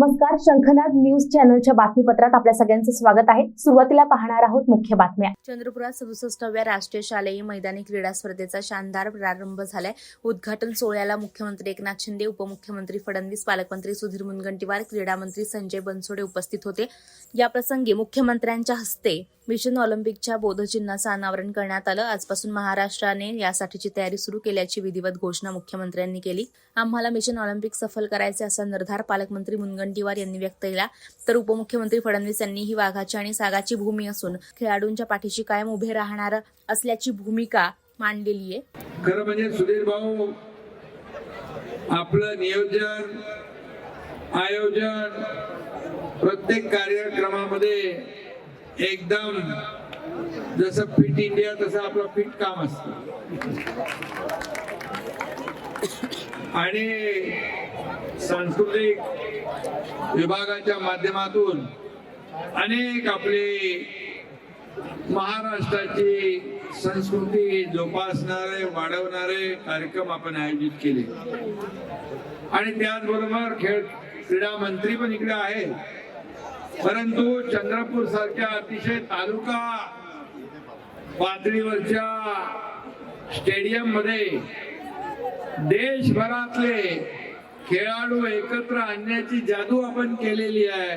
नमस्कार शंखनाद न्यूज चॅनलच्या बातमीपत्रात आपल्या सगळ्यांचं स्वागत आहे. सुरुवातीला पाहणार आहोत मुख्य बातम्या. चंद्रपुरात सदुसष्टाव्या राष्ट्रीय शालेय मैदानी क्रीडा स्पर्धेचा शानदार प्रारंभ झालाय. उद्घाटन सोहळ्याला मुख्यमंत्री एकनाथ शिंदे उपमुख्यमंत्री फडणवीस पालकमंत्री सुधीर मुनगंटीवार क्रीडा मंत्री संजय बनसोडे उपस्थित होते. या प्रसंगी मुख्यमंत्र्यांच्या हस्ते मिशन ऑलिम्पिकच्या बोधचिन्हाचं अनावरण करण्यात आलं. आजपासून महाराष्ट्राने यासाठीची तयारी सुरू केल्याची विधिवत घोषणा मुख्यमंत्र्यांनी केली. आम्हाला मिशन ऑलिम्पिक सफल करायचे असा निर्धार पालकमंत्री मुनगंटीवार यांनी व्यक्त केला. तर उपमुख्यमंत्री फडणवीस यांनी ही वाघाची आणि सागाची भूमी असून खेळाडूंच्या पाठीशी कायम उभे राहणार असल्याची भूमिका मांडलेली आहे. खरं म्हणजे सुधीर भाऊ आपलं नियोजन आयोजन प्रत्येक कार्यक्रमामध्ये एकदम जसं फिट इंडिया तसं आपलं फिट काम असत. आणि सांस्कृतिक विभागाच्या माध्यमातून अनेक आपले महाराष्ट्राची संस्कृती जोपासणारे वाढवणारे कार्यक्रम आपण आयोजित केले. आणि त्याचबरोबर खेळ क्रीडा मंत्री पण इकडे आहे. परंतु चंद्रपूर सारख्या अतिशय तालुका पातळीवरच्या स्टेडियममध्ये देशभरातले खेळाडू एकत्र आणण्याची जादू आपण केलेली आहे.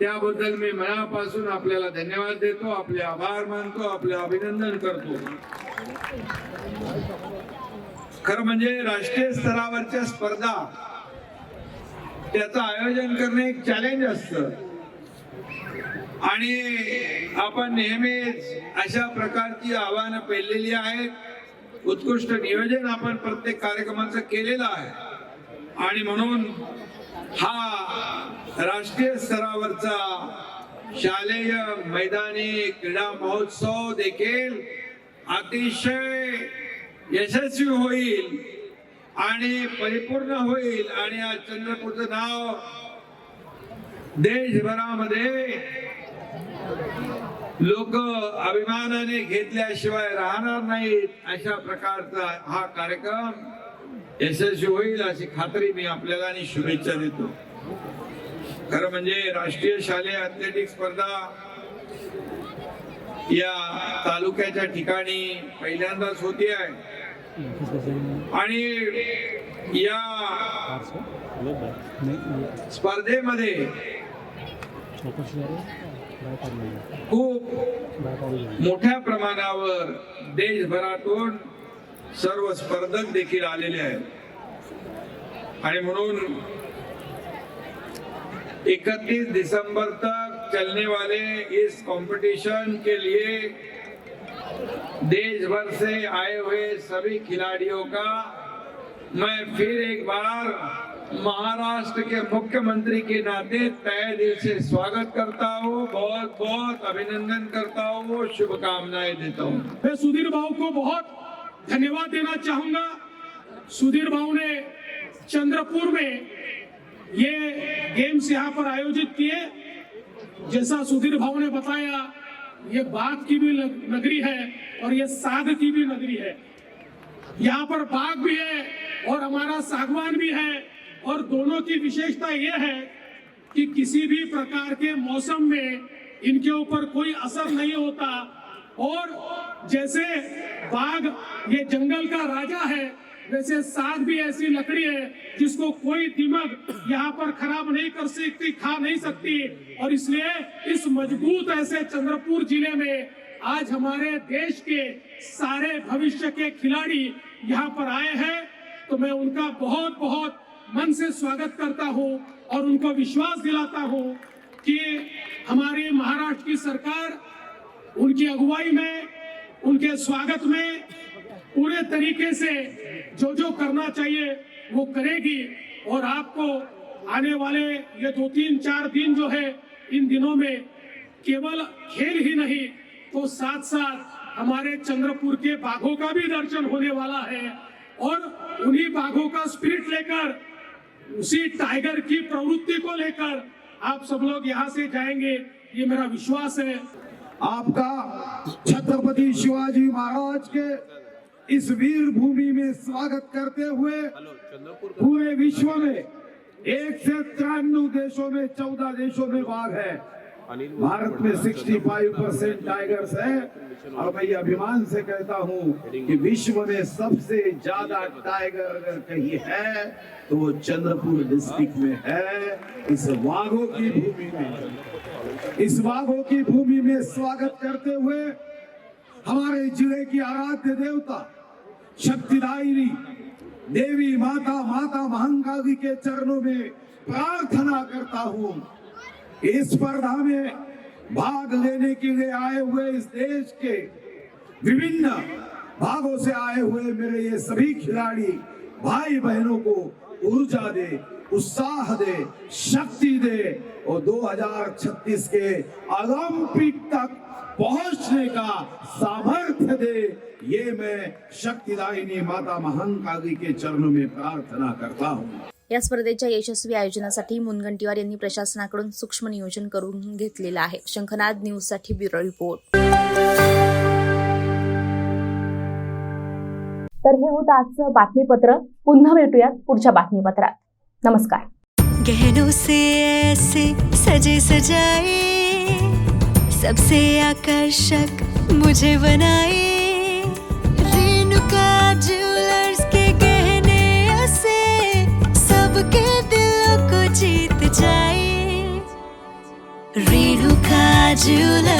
त्याबद्दल मी मनापासून आपल्याला धन्यवाद देतो आपले आभार मानतो आपले अभिनंदन करतो. खरं म्हणजे राष्ट्रीय स्तरावरच्या स्पर्धा त्याचं आयोजन करणे एक चॅलेंज असतं. आणि आपण नेहमीच अशा प्रकारची आव्हानं पेललेली आहेत. उत्कृष्ट नियोजन आपण प्रत्येक कार्यक्रमाचं केलेलं आहे. आणि म्हणून हा राष्ट्रीय स्तरावरचा शालेय मैदानी क्रीडा महोत्सव देखील अतिशय यशस्वी होईल आणि परिपूर्ण होईल. आणि आज चंद्रपूरचं नाव देशभरामध्ये लोक अभिमानाने घेतल्याशिवाय राहणार नाहीत अशा प्रकारचा हा कार्यक्रम. यशस्वी होईल अशी खात्री मी आपल्याला आणि शुभेच्छा देतो. खरं म्हणजे राष्ट्रीय शालेय अथलेटिक स्पर्धा या तालुक्याच्या ठिकाणी पहिल्यांदाच होती आहे. आणि या स्पर्धेमध्ये खूप मोठ्या प्रमाणावर देशभरातून सर्व स्पर्धक देखील आलेले इकतीस दिसंबर तक चलने वाले इस कंपटीशन के लिए देश भर से आए हुए सभी खिलाड़ियों का मैं फिर एक बार महाराष्ट्र के मुख्यमंत्री के नाते तय दिल से स्वागत करता हूँ। बहुत बहुत अभिनंदन करता हूँ। शुभकामनाएँ देता हूँ। मैं सुधीर भाव को बहुत धन्यवाद देना चाहूँगा। सुधीर भाऊ ने चंद्रपुर में ये गेम्स यहाँ पर आयोजित किए। जैसा सुधीर भाऊ ने बताया, ये बाघ की भी नगरी है और ये साग की भी नगरी है। यहाँ पर बाघ भी है और हमारा सागवान भी है और दोनों की विशेषता ये है कि किसी भी प्रकार के मौसम में इनके ऊपर कोई असर नहीं होता और जैसे बाघ ये जंगल का राजा है, वैसे साग भी ऐसी लकड़ी है जिसको कोई दीमक यहाँ पर खराब नहीं कर सकती, खा नहीं सकती। और इसलिए इस मज़बूत ऐसे चंद्रपुर ज़िले में आज हमारे देश के सारे भविष्य के खिलाड़ी यहाँ पर आए हैं। तो मैं उनका बहुत बहुत मन से स्वागत करता हूँ और उनको विश्वास दिलाता हूँ कि हमारी महाराष्ट्र की सरकार उनकी अगुवाई में उनके स्वागत में पूरे तरीके से जो जो करना चाहिए वो करेगी और आपको आने वाले ये दो तीन चार दिन जो है, इन दिनों में केवल खेल ही नहीं तो साथ साथ हमारे चंद्रपुर के बाघों का भी दर्शन होने वाला है और उन्हीं बाघों का स्पिरिट लेकर, उसी टाइगर की प्रवृत्ति को लेकर आप सब लोग यहाँ से जाएँगे, ये मेरा विश्वास है। आपका छत्रपति शिवाजी महाराज के इस वीर भूमि में स्वागत करते हुए पूरे विश्व में एक से तिरानवे देशों में, चौदह देशों में भाग है। भारत में 65 परसेंट टाइगर्स है। और मैं ये अभिमान से कहता हूँ कि विश्व में सबसे ज़्यादा टाइगर अगर कहीं है तो वो चंद्रपुर डिस्ट्रिक्ट में है। इस बाघों की भूमि में। इस बाघों की भूमि में स्वागत करते हुए हमारे ज़िले की आराध्य देवता शक्तिदायिनी देवी माता माता महंकाली के चरणों में प्रार्थना करता हूँ। इस स्पर्धा में भाग लेने के लिए आए हुए इस देश के विभिन्न भागों से आए हुए मेरे ये सभी खिलाड़ी भाई बहनों को ऊर्जा दे, उत्साह दे, शक्ति दे और 2036 के ओलंपिक तक पहुँचने का सामर्थ्य दे, ये मैं शक्तिदायिनी माता महंकाली के चरणों में प्रार्थना करता हूँ। या स्पर्धेच्या यशस्वी आयोजनासाठी मुनगंटीवार यांनी प्रशासनाकडून सूक्ष्म नियोजन करून घेतलेलं आहे. शंखनाद न्यूजसाठी ब्युरो रिपोर्ट. तर हे होतं आजचं बातमीपत्र. पुन्हा भेटूयात पुढच्या बातमीपत्रात. नमस्कार. गहनों से ऐसे सजे सजाए सबसे आकर्षक मुझे बनाए। that you.